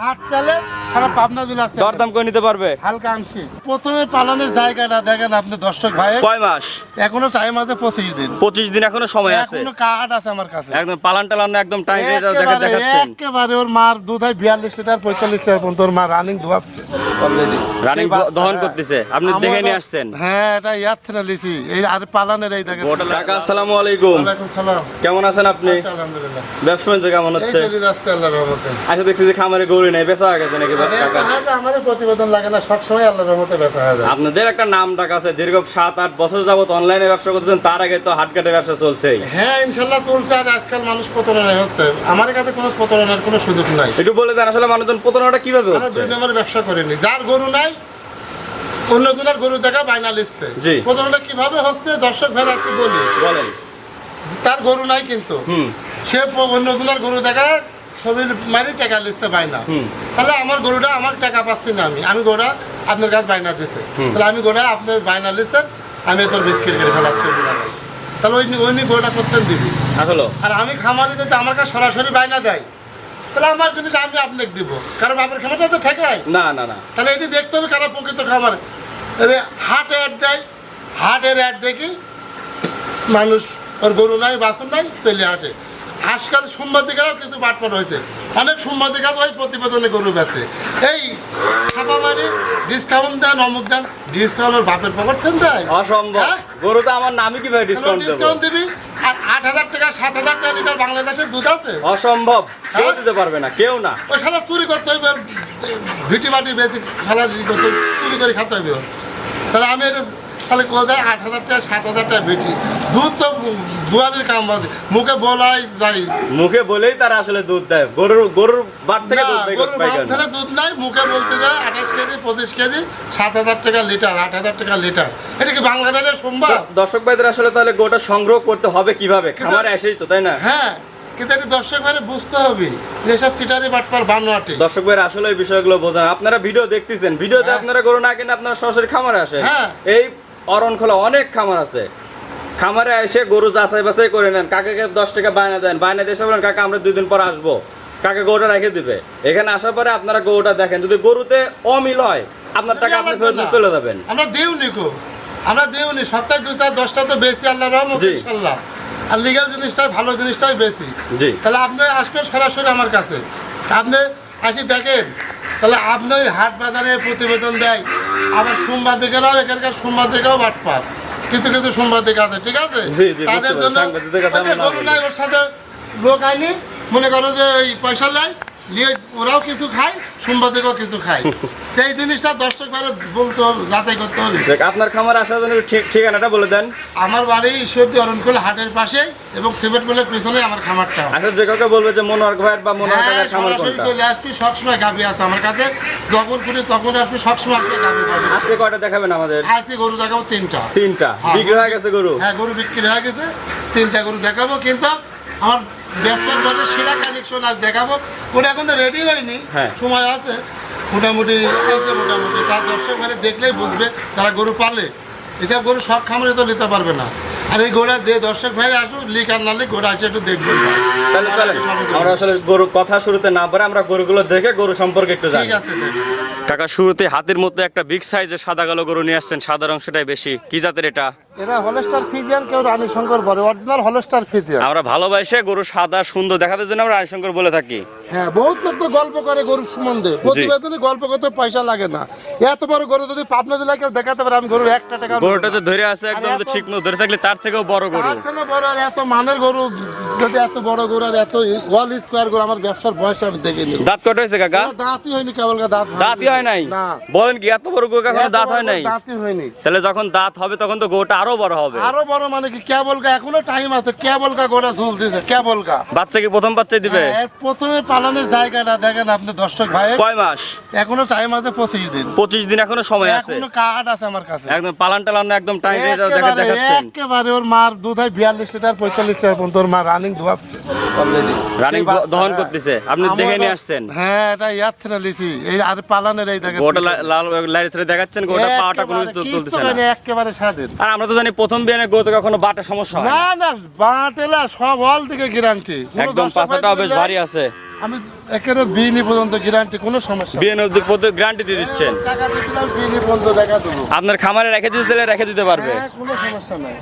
হাট চালে সারা পাবনা জেলা আছে। দরদাম করে নিতে পারবে। হালকা আনছি প্রথমে পালনের জায়গাটা দেখেন আপনি দর্শক ভাই। কয় মাস? এখনও টাইম আছে পঁচিশ দিন। পঁচিশ দিন এখনও সময় আছে। এখনও কার্ড আছে আমার কাছে। একদম পালান টালান না একদম টাইম দেখা দেখাচ্ছেন। একেবারে ওর মার দুধ হয় বিয়াল্লিশ লিটার পঁয়তাল্লিশ লিটার পর্যন্ত ওর মা রানিং অলরেডি রানিং দহন করতেছে। আপনি দেখে নিয়ে আসছেন। হ্যাঁ এটা ইয়ার থেকে লিছি এই আর পালানের এই দেখেন। কাকা আসসালামু আলাইকুম। ওয়ালাইকুম সালাম। কেমন আছেন আপনি? আলহামদুলিল্লাহ। ব্যবসা কেমন এই হচ্ছে? চলে যাচ্ছে আল্লাহর রহমতে। আচ্ছা দেখছি যে খামারে গরু নেই বেচা হয়ে গেছে নাকি কাকা আমাদের প্রতিবেদন লাগে না সবসময় আল্লাহর রহমতে বেচা আপনাদের একটা নাম ডাক আছে দীর্ঘ সাত আট বছর যাবত অনলাইনে ব্যবসা করতেছেন তার আগে তো হাটঘাটে ব্যবসা চলছেই। হ্যাঁ ইনশাল্লাহ চলছে আর আজকাল মানুষ প্রতারণায় হচ্ছে। আমার কাছে কোনো প্রতারণার কোনো সুযোগ নাই। একটু বলে দেন আসলে মানুষজন প্রতারণাটা কীভাবে আমরা হচ্ছে? ব্যবসা করিনি। যার গরু নাই অন্য জনের গরু দেখা বাইনা লিখছে জি। প্রতারণা কীভাবে হচ্ছে দর্শক ভাই আজকে বলি। বলেন। তার গরু নাই কিন্তু। হুম। সে প- অন্য জনের গরু দেখা ছবির মারি টাকা লিখছে বাইনা তাহলে আমার গরুটা আমার টাকা পাচ্ছি না আমি। আমি গোড়া আপনার কাছে বাইনা দিছে। তাহলে আমি গোড়া আপনার বাইনা লিখছেন আমি তোর বিস্কিট করে ফেলাচ্ছি তাহলে ওই ওই নি গরুটা করতেন দিবি। আর আমি খামারি যদি আমার কাছে সরাসরি বাইনা দেয় তাহলে আমার জিনিস আমি আপনাকে দিব। কারণ বাপের খামারটা তো ঠেকায়। না না না। তাহলে এটি দেখতে হবে কারা প্রকৃত খামার। হাট অ্যাড দেয় হাটের অ্যাড দেখি মানুষ ওর গরু নাই বাসন নাই চলে আসে। আজকাল সাংবাদিকেরাও কিছু বাটপাট হয়েছে। অনেক সাংবাদিকরা ওই প্রতিবেদনে গরু বেছে এই ছাপা মারি ডিসকাউন্ট দেন অমুক দেন ডিসকাউন্টের বাপের পকেট থেকে দেয়। অসম্ভব। হ্যাঁ? গরু তো আমার নামই কীভাবে ডিসকাউন্ট ডিসকাউন্ট দিবি? আর আট হাজার টাকা সাত হাজার টাকা লিটার বাংলাদেশের দুধ আছে? অসম্ভব। কেউ হ্যাঁ? দিতে পারবে না কেউ না। ওই শালা চুরি করতে হইবে ভিটি বাটি বেশি শালা করতে চুরি করে খেতে হইবে। তাহলে আমি এটা তাহলে কোথায় আট হাজার টাকা সাত হাজার টাকা ভিটি। দুধ তো দুয়ালির কাম বাদে। মুখে বলাই যাই মুখে বলেই তারা আসলে দুধ দেয়। গরুর গরুর বাট থেকে দুধ গরুর কেন? থেকে দুধ নাই মুখে বলতে যায় আঠাশ কেজি পঁচিশ কেজি সাত হাজার টাকা লিটার আট হাজার টাকা লিটার। এটা কি বাংলাদেশের সম্ভব দর্শক ভাইদের আসলে তাহলে গোটা সংগ্রহ করতে হবে কীভাবে? খামারে এসেই তো তাই না? হ্যাঁ কিন্তু এটা দর্শক বাইরে বুঝতে হবে। যে এসব সিটারি বাটপার বানোয়াটি। দর্শক ভাইরা আসলে এই বিষয়গুলো বোঝান আপনারা ভিডিও দেখতেছেন। ভিডিওতে হ্যাঁ। আপনারা গরু না কিনে আপনারা সরাসরি খামারে আসেন। হ্যাঁ। এই অরণ খোলা অনেক খামার আছে। খামারে এসে গরু যাচাই বাছাই করে নেন। কাকাকে দশ টাকা বায়না দেন? বায়না দিয়ে বলেন কাকা আমরা দুই দিন পর আসব। কাকে গরুটা রেখে দিবে? এখানে আসার পরে আপনারা গরুটা দেখেন। যদি গরুতে অমিল হয় আপনার টাকা আপনি ফেরত দিয়ে চলে যাবেন। আমরা দেউনি কো আমরা দেউনি সপ্তাহে দু চার দশটা তো বেশি আল্লাহ রহমত। ইনশাল্লাহ। আর লিগাল জিনিসটাই ভালো জিনিসটাই বেশি জি। তাহলে আপনি আসবেন সরাসরি আমার কাছে। আপনি আসি দেখেন। তাহলে আপনি হাট বাজারে প্রতিবেদন দেয়। আবার সাংবাদিকেরাও এখানকার সাংবাদিকাও বাটপার। কিছু কিছু সাংবাদিক আছে ঠিক আছে? তাদের জন্য ওর সাথে লোক আইনি মনে করো যে ওই পয়সা নেয় নিয়ে ওরাও কিছু খায় সাংবাদিকও কিছু খায়। তো এই জিনিসটা দর্শক বাইরে বলতে হবে যাচাই করতে হবে। আপনার খামার আসার জন্য ঠিক- ঠিকানাটা বলে দেন। আমার বাড়ি ঈশ্বরদী অরণকুল হাটের পাশে এবং সিমেন্ট মিলের পিছনে আমার খামারটা। আসলে যে কাউকে বলবে যে মনোয়ার ভাইয়ের বা মনোয়ার হ্যাঁ, খামার কোনটা? চলে আসবি সবসময় গাভি আছে আমার কাছে। যখন খুঁজি তখন আসবি সবসময় আপনি গাভি পাবেন। আজকে কয়টা দেখাবেন আমাদের? আজকে গরু দেখাবো তিনটা। তিনটা। হ্যাঁ। বিক্রি হয়ে গেছে গরু? হ্যাঁ গরু বিক্রি হয়ে গেছে। তিনটা গরু দেখাবো কিন্তু আমার ব্যবসার বাজে সেরা কালেকশন আজ দেখাবো। ওটা এখন তো রেডি হয়নি। হ্যাঁ। সময় আছে। মোটামুটি আছে মোটামুটি। তার দর্শক মানে দেখলেই বুঝবে তারা গরু পালে। এসব গরু সব খামারে তো নিতে পারবে না। আর এই গোড়া দিয়ে দর্শক ভাইরা আসুক লিক আর নালে গোড়া আছে একটু দেখবেন তাহলে চলেন আমরা আসলে গরু কথা শুরুতে না পারে আমরা গরুগুলো দেখে গরু সম্পর্কে একটু জানি। ঠিক আছে কাকা শুরুতে হাতের মধ্যে একটা বিগ সাইজের সাদা কালো গরু নিয়ে আসছেন। সাদা অংশটাই বেশি। কি জাতের এটা? এরা হলস্টার ফিজিয়ান কেউ রানী শঙ্কর বলে। Original Holstein Friesian. আমরা ভালোবাসে গরু সাদা সুন্দর। দেখাতে জন্য আমরা আয়শঙ্কর বলে থাকি। হ্যাঁ বহুত লোক তো গল্প করে গরুর সম্বন্ধে। প্রতিবেদনে গল্প করতে পয়সা লাগে না। এত বড় গরু যদি পাবনা জেলায় কেউ দেখাতে পারে আমি গরুর একটা টাকা গরুটা যে ধরে আছে একদম ঠিক মতো ধরে থাকলে তার থেকেও বড় গরু। তার থেকে বড় আর এত মানের গরু যদি এত বড় গরু আর এত স্কোয়ার গরু আমার ব্যবসার বয়সে আমি দেখিনি। দাঁত কটা হয়েছে কাকা? দাঁতই হয়নি কেবল দাঁত দাঁতই হয় নাই? বলেন কি এত বড় গরু এত দাঁত হয় নাই? দাঁতই হয়নি। তাহলে যখন দাঁত হবে তখন তো গরুটা আরও বড় হবে। আরও বড় মানে কি কেবল গা এখনও টাইম আছে। কেবল গা গোটা ঝুলতেছে কেবল গা বাচ্চা কি প্রথম বাচ্চাই দিবে? হ্যাঁ, প্রথমে পালনের জায়গাটা দেখেন আপনি দর্শক ভাই। কয় মাস? এখনও টাইম আছে পঁচিশ দিন। পঁচিশ দিন এখনও সময় আছে। এখনও কার্ড আছে আমার কাছে। একদম পালান টালান একদম টাইম দেখা একেবারে দেখাচ্ছেন। একেবারে ওর মার দুধ হয় বিয়াল্লিশ লিটার পঁয়তাল্লিশ লিটার পর্যন্ত ওর মা রানিং অলরেডি রানিং দহন করতেছে। আপনি দেখে নিয়ে আসছেন। হ্যাঁ এটা ইয়ার থেকে লিছি। এই আর পালানের এই দেখেন গোটা লাল লাইট দেখাচ্ছেন গোটা পাওয়াটা কোনো একেবারে তুলতেছে কিচ্ছু না। হয়নি, একেবারে স্বাধীন। আর আমরা তো জানি প্রথম বিয়ানে গরুতে কখনো বাটা সমস্যা হয়? না না বাটেলা সব অল থেকে গ্যারান্টি একদম পাশাটাও বেশ ভারী আছে। আমি একেবারে বিনি পর্যন্ত গ্যারান্টি কোনো সমস্যা বিএন নদী পদ্ধতি গ্যারান্টি দিয়ে দিচ্ছেন। টাকা দিয়েছিলাম বিনি পর্যন্ত দেখা দেবো। আপনার খামারে রেখে দিতে দিলে রেখে দিতে পারবে। হ্যাঁ কোনো সমস্যা নাই।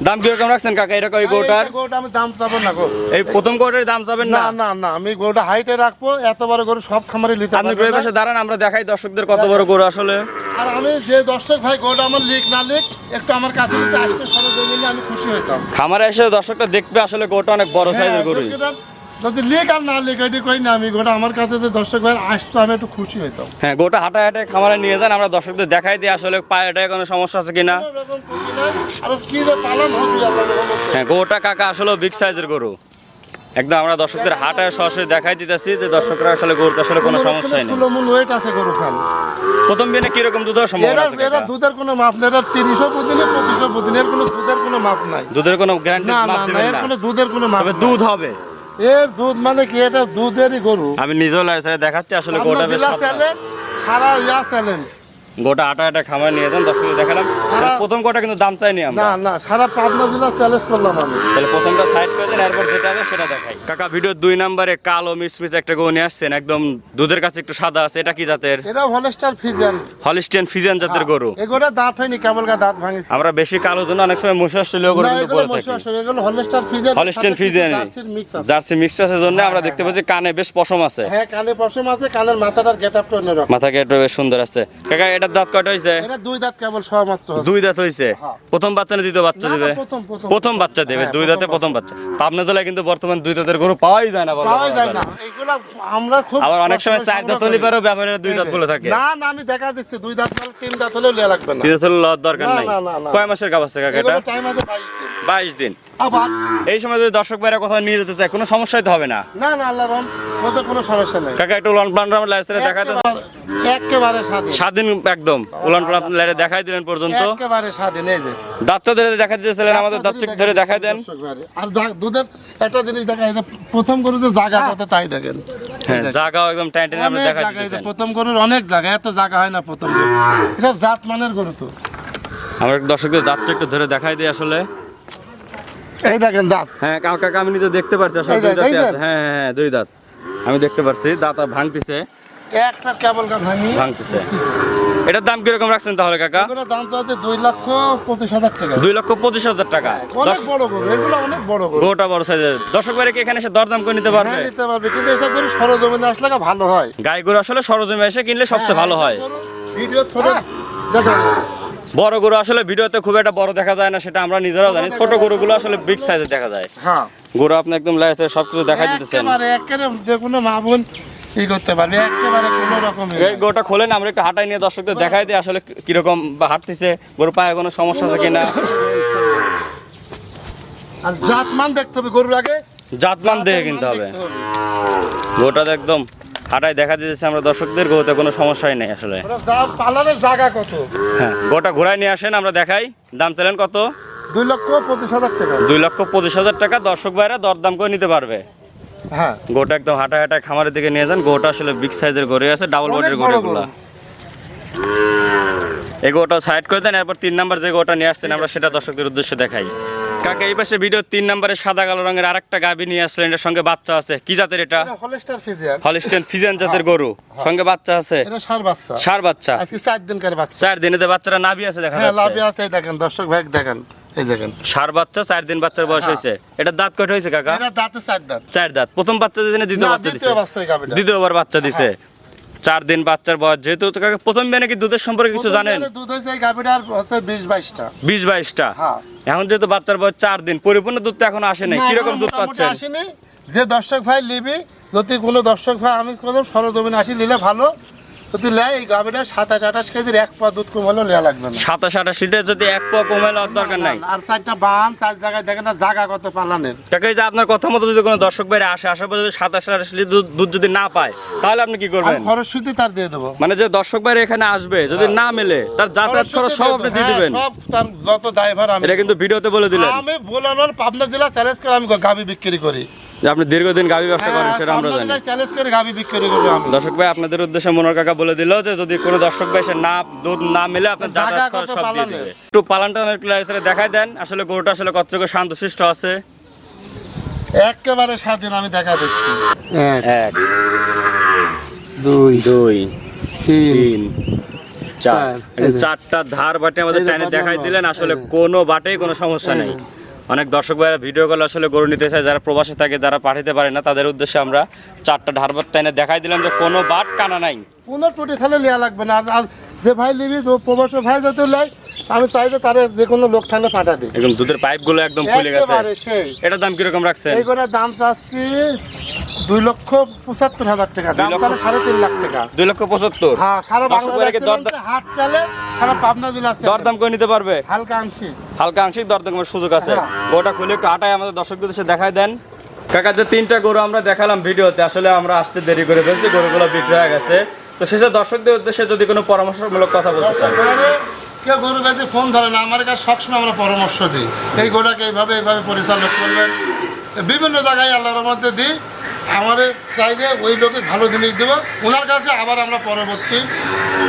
দাম কীরকম রাখছেন কাকা? এরকম এই গোটার গোটা আমি দাম চাবেন না গো। এই প্রথম গোটার দাম চাবেন না? না না আমি গরুটা হাইটে রাখব এত বড় গরু সব খামারে নিতে আপনি পারবে পাশে দাঁড়ান আমরা দেখাই দর্শকদের কত বড় গরু আসলে। আর আমি যে দর্শক ভাই গোটা আমার লিক না লিক একটু আমার কাছে যদি আসতে সরজমিনে আমি খুশি হইতাম। খামারে এসে দর্শকটা দেখবে আসলে গোটা অনেক বড় সাইজের গরু হ্যাঁ, যদি লিক আর না লিক এটি কই না আমি গোটা আমার কাছে যে দর্শক ভাই আসতো আমি একটু খুশি হইতাম। হ্যাঁ গোটা হাঁটা হাঁটে খামারে নিয়ে যান আমরা দর্শকদের দেখাই দিই আসলে পায়েটায় কোনো সমস্যা আছে কিনা। আর কি যে পালন হবে হ্যাঁ গোটা কাকা আসলে বিগ সাইজের গরু। একদম আমরা দর্শকদের হাঁটায় সরাসরি দেখাই দিতেছি যে দর্শকরা আসলে গরুটা আসলে কোনো সমস্যাই নেই। মন ওয়েট আছে গরু খান প্রথম দিনে কীরকম দুধের সম্ভাবনা এরা আছে কাকা? দুধের কোনো মাপ নেই এরা তিরিশও প্রতিদিনে পঁচিশও প্রতিদিনের কোনো দুধের কোনো মাপ নাই। দুধের কোনো গ্যারান্টি না না না এর কোনো দুধের কোনো মাপ তবে দুধ হবে। এর দুধ মানে কি? এটা দুধেরই গরু। আমি নিজেও লাইসে দেখাচ্ছি আসলে গোটা সারা ইয়া চ্যালেঞ্জ। গোটা আটা আটা খামার নিয়ে যান দর্শকদের দেখালাম। প্রথম গোটা কিন্তু দাম চাইনি আমরা। না না সারা পাবনা জেলা চ্যালেঞ্জ করলাম আমি। তাহলে প্রথমটা সাইড করে দেন এরপর যেটা আছে সেটা দেখাই। কাকা ভিডিও দুই নম্বরে কালো মিসমিস একটা গরু নিয়ে আসছেন একদম দুধের কাছে একটু সাদা আছে এটা কি জাতের? এটা হলস্টার ফিজিয়ান হলিস্টিয়ান ফিজিয়ান জাতের গরু। এগুলো দাঁত হয়নি কেবল গা দাঁত ভাঙিছে। আমরা বেশি কালো জন্য অনেক সময় মুসা অস্ট্রেলীয় গরু কিন্তু বলে থাকি। এগুলো Holstein Friesian Holstein Friesian mix আছে। জার্সি মিক্স আছে জন্য আমরা দেখতে পাচ্ছি কানে বেশ পশম আছে। হ্যাঁ কানে পশম আছে কানের মাথাটার গেট আপটা অন্যরকম। মাথা কেটে বেশ সুন্দর আছে। কাকা এটার দাঁত কয়টা এটা দুই দাঁত কেবল দুই দাঁত হ্যাঁ। প্রথম বাচ্চা না দ্বিতীয় বাচ্চা দেবে? প্রথম, বাচ্চা দেবে হ্যাঁ, দুই দাঁতে প্রথম বাচ্চা। পাবনা জেলায় কিন্তু বর্তমান দুই দাঁতের গরু পাওয়াই যায় না পাওয়াই যায় না। এগুলো আমরা খুব আবার অনেক সময় চার দাঁত হলে করি। ব্যাপারে দুই দাঁত বলে থাকে। না না আমি দেখা দিচ্ছি। দুই দাঁত বলে তিন দাঁত হলেও লিয়া লাগবে না। তিন দাঁত হলে লওয়ার দরকার নাই। না, না, না। কয় মাসের আছে কাকা এটা? টাইম আছে বাইশ দিন। বাইশ দিন। আবার? এই সময় যদি দর্শক ভাইরা কোথাও নিয়ে যেতে চায় কোনো সমস্যাই তো হবে না। না না আল্লাহ রহম কোনো সমস্যা নেই। কাকা একটু আমার লাইসেন্স দেখাতে একেবারে- একেবারে স্বাধীন। স্বাধীন একদম। উলান পালান আপনি লাইরে দেখাই দিলেন পর্যন্ত। একেবারে স্বাধীন এই যে। দাঁতটা ধরে দেখাই দিতেছিলেন আমাদের দাঁত ধরে দেখাই দেন। আর যা- দুধের একটা জিনিস দেখা এই যে প্রথম গরুতে জায়গা কত তাই দেখেন। হ্যাঁ জায়গাও একদম টাইম টাইম আপনি দেখাই যে দিতেছেন। প্রথম গরুর অনেক জায়গা এত জায়গা হয় না প্রথম গরু। এটা জাত মানের গরু তো। আমরা দর্শকদের দাঁতটা একটু ধরে দেখাই দিই আসলে। এই দেখেন দাঁত। হ্যাঁ কাকা আমি নিজে দেখতে পারছি আসলে দুই যে, যে। আছে। হ্যাঁ হ্যাঁ হ্যাঁ দুই দাঁত। আমি দেখতে পারছি দাঁত ভাঙতেছে। একটা কেবল ভাঙি। ভাঙতেছে। এটার দাম কীরকম রাখছেন তাহলে কাকা? দাম চাচ্ছে দুই লক্ষ পঁচিশ হাজার টাকা। দুই লক্ষ পঁচিশ হাজার টাকা। অনেক বড় গরু এগুলো অনেক বড় গরু। গোটা বড় সাইজের। দর্শক বাড়ি কি এখানে এসে দরদাম করে নিতে পারবে? হ্যাঁ নিতে পারবে কিন্তু এসব গরু সরজমিনে আসলে ভালো হয়? গাই গরু আসলে সরজমে এসে কিনলে সবচেয়ে ভালো হয়। ভিডিও থরে দেখেন। বড় গরু আসলে ভিডিওতে খুব একটা বড় দেখা যায় না সেটা আমরা নিজেরাও জানি। ছোট গরুগুলো আসলে বিগ সাইজের দেখা যায়। হ্যাঁ। গরু আপনি একদম লাইসে সবকিছু দেখাই দিতেছেন। একেবারে একেবারে যে কোনো মা বোন ই করতে পারবে একেবারে কোনো রকম এই গরুটা খোলেন আমরা একটু হাঁটাই নিয়ে দর্শকদের দেখাই দিই আসলে কীরকম বা হাঁটতেছে গরু পায়ে কোনো সমস্যা আছে কিনা। আর জাতমান দেখতে হবে গরুর আগে। জাতমান দেখে কিনতে হবে। গরুটা তো একদম হাঁটাই দেখা দিতেছে আমরা দর্শকদের গরুতে কোনো সমস্যাই নেই আসলে। পালানের জায়গা কত? হ্যাঁ গরুটা ঘোরায় নিয়ে আসেন আমরা দেখাই। দাম চাইলেন কত? দুই লক্ষ পঁচিশ হাজার টাকা। দুই লক্ষ পঁচিশ হাজার টাকা। দর্শক ভাইরা দরদাম করে নিতে পারবে। হ্যাঁ। গোটা একদম হাঁটা হাঁটা খামারের দিকে নিয়ে যান। গোটা আসলে বিগ সাইজের গরু আছে ডাবল বডির বড় গরুগুলা। এই গোটা সাইড করে দেন এরপর তিন নাম্বার যে গোটা নিয়ে আসছেন আমরা সেটা দর্শকদের উদ্দেশ্যে দেখাই। কাকা এই পাশে ভিডিও তিন নাম্বারে সাদা কালো রঙের আরেকটা গাবি নিয়ে আসলেন। এটার সঙ্গে বাচ্চা আছে। কি জাতের এটা? Holstein Friesian. জাতের গরু। সঙ্গে বাচ্চা আছে? এটা সার বাচ্চা। সার বাচ্চা। আজকে চার দিন বাচ্চা। চার দিনেতে বাচ্চারা নাভি আছে দেখা হ্যাঁ লাভে আছে দেখেন দর্শক ভাই দেখেন এই দেখেন। সার বাচ্চা চার দিন বাচ্চার বয়স হয়েছে। এটা দাঁত কয়টা হয়েছে কাকা? এটা দাঁতে চার দাঁত। চার দাঁত। প্রথম বাচ্চা দিনে দ্বিতীয় বাচ্চা দিছে। দ্বিতীয়বার বাচ্চা দিছে। চার দিন বাচ্চার বয়স। যেহেতু কাকা প্রথম বিয়ে নাকি দুধের সম্পর্কে কিছু জানেন? দুধ হয়েছে এই গাবিটার হচ্ছে বিশ বাইশটা। বিশ বাইশটা। হ্যাঁ। এখন যেহেতু বাচ্চার বয়স চার দিন পরিপূর্ণ দুধ তো এখন আসে নাই কীরকম দুধ পাচ্ছে পাচ্ছেন? আসেনি যে দর্শক ভাই নিবি যদি কোনো দর্শক ভাই আমি কোনো সরজমিনে আসি নিলে ভালো। যদি লেয় এই সাতাশ আঠাশ কেজির এক পা দুধ লেয়া লাগবে না। সাতাশ আঠাশ লিটার যদি এক কমে নেওয়ার দরকার নাই। আর চারটা বান চার জায়গায় দেখেন না জায়গা কত পালানের। কাকা যে আপনার কথা মতো যদি কোনো দর্শক বাইরে আসে আসার পর যদি সাতাশ আঠাশ লিটার দুধ- যদি না পায় তাহলে আপনি কি করবেন? খরচ সুদি তার দিয়ে দেবো। মানে যে দর্শক বাইরে এখানে আসবে যদি না মেলে তার যাতায়াত খরচ সব আপনি দিয়ে হ্যাঁ, দিবেন। সব তার যত ড্রাইভার আমি এটা কিন্তু ভিডিওতে বলে দিলেন। আমি বোলানোর পাবনা জেলা চ্যালেঞ্জ করে আমি গাবি বিক্রি করি। যে আপনি দীর্ঘদিন গাভী ব্যবসা করেন সেটা আমরা জানি। চ্যালেঞ্জ করে গাবি বিক্রি করি আমি দর্শক ভাই আপনাদের উদ্দেশ্যে মনোর কাকা বলে দিল যে যদি কোনো দর্শক ভাই সে না দুধ না মিলে আপনার যাতায়াত খরচ সব দিয়ে? দিবে। একটু পালানটা একটু লাইসে দেখাই দেন। আসলে গরুটা আসলে কতটুকু শান্ত শিষ্ট আছে? একেবারে স্বাধীন আমি দেখা দিচ্ছি। এক দুই দুই তিন চার। চারটা ধার বাটে আমাদের টাইনে দেখাই দিলেন আসলে কোনো বাটেই কোনো সমস্যা এই নেই। অনেক দর্শক ভাইরা ভিডিও কল আসলে গরু নিতে চায় যারা প্রবাসে থাকে যারা পাঠাতে পারে না তাদের উদ্দেশ্যে আমরা চারটা ধার বাট টাইনে দেখাই দিলাম যে কোনো বাট কানা নাই। কোনো টুটি তাহলে নেওয়া লাগবে না। আর- যে ভাই নিবি তো প্রবাসী ভাই যাতে লাই আমি চাই যে তার যে কোনো লোক থাকলে পাঠা দিই। একদম দুধের পাইপগুলো একদম খুলে গেছে। এটার দাম কীরকম রাখছেন? এই করে দাম চাচ্ছি দুই লক্ষ পঁচাত্তর হাজার টাকা। দাম তাহলে সাড়ে তিন লাখ টাকা। দুই লক্ষ পঁচাত্তর? হ্যাঁ সারা বাংলাদেশ হাট চালে সারা পাবনা জেলা আছে। দরদাম করে নিতে পারবে? হালকা আনছি হালকা আংশিক দরদামের সুযোগ আছে। গোটা খুলে একটু আটায় আমাদের দর্শকদের দেশে দেখাই দেন। কাকা, যে তিনটা গরু আমরা দেখালাম ভিডিওতে, আসলে আমরা আসতে দেরি করে ফেলছি, গরুগুলো বিক্রি হয়ে গেছে। তো শেষে দর্শকদের উদ্দেশ্যে যদি কোনো পরামর্শমূলক কথা বলতে চান। কেউ গরু কাছে ফোন ধরে না, আমার কাছে সবসময় আমরা পরামর্শ দিই। এই গোটাকে এইভাবে এইভাবে পরিচালনা করবেন। বিভিন্ন জায়গায় আল্লাহর মধ্যে দিই। আমাদের চাইলে ওই লোকে ভালো জিনিস দেবো। ওনার কাছে আবার আমরা পরবর্তী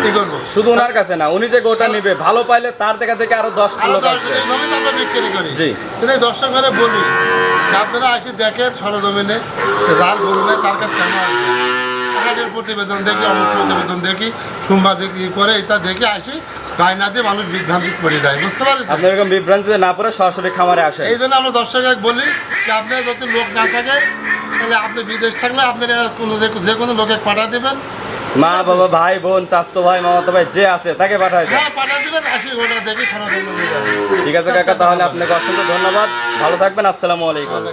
ই করব। শুধু ওনার কাছে না উনি যে গোটা নিবে ভালো পাইলে তার দেখা থেকে আরও দশ আরও কিলো দশ তো আমরা বিক্রি করি। জি। কিন্তু এই দর্শক ঘরে বলি আপনারা এসে দেখেন সরজমিনে যার গরু নেই তার কাছে কেন আসবে? হাটের প্রতিবেদন দেখি অনেক প্রতিবেদন দেখি সোমবার দেখি ই করে এটা দেখে আসি গায়না দিয়ে মানুষ বিভ্রান্তি করে দেয় বুঝতে পারছেন? আপনি এরকম বিভ্রান্তিতে না পড়ে সরাসরি খামারে আসেন। এই জন্য আমরা দর্শক বলি যে আপনার যদি লোক না থাকে তাহলে আপনি বিদেশ থাকলে আপনার কোনো যে- কোনো লোকে পাঠা দেবেন। মা বাবা ভাই বোন চাস্তো ভাই মামাতো ভাই যে আছে তাকে পাঠাই হ্যাঁ ঠিক আছে কাকা তাহলে আপনাকে অসংখ্য ধন্যবাদ। ভালো থাকবেন আসসালামু আলাইকুম।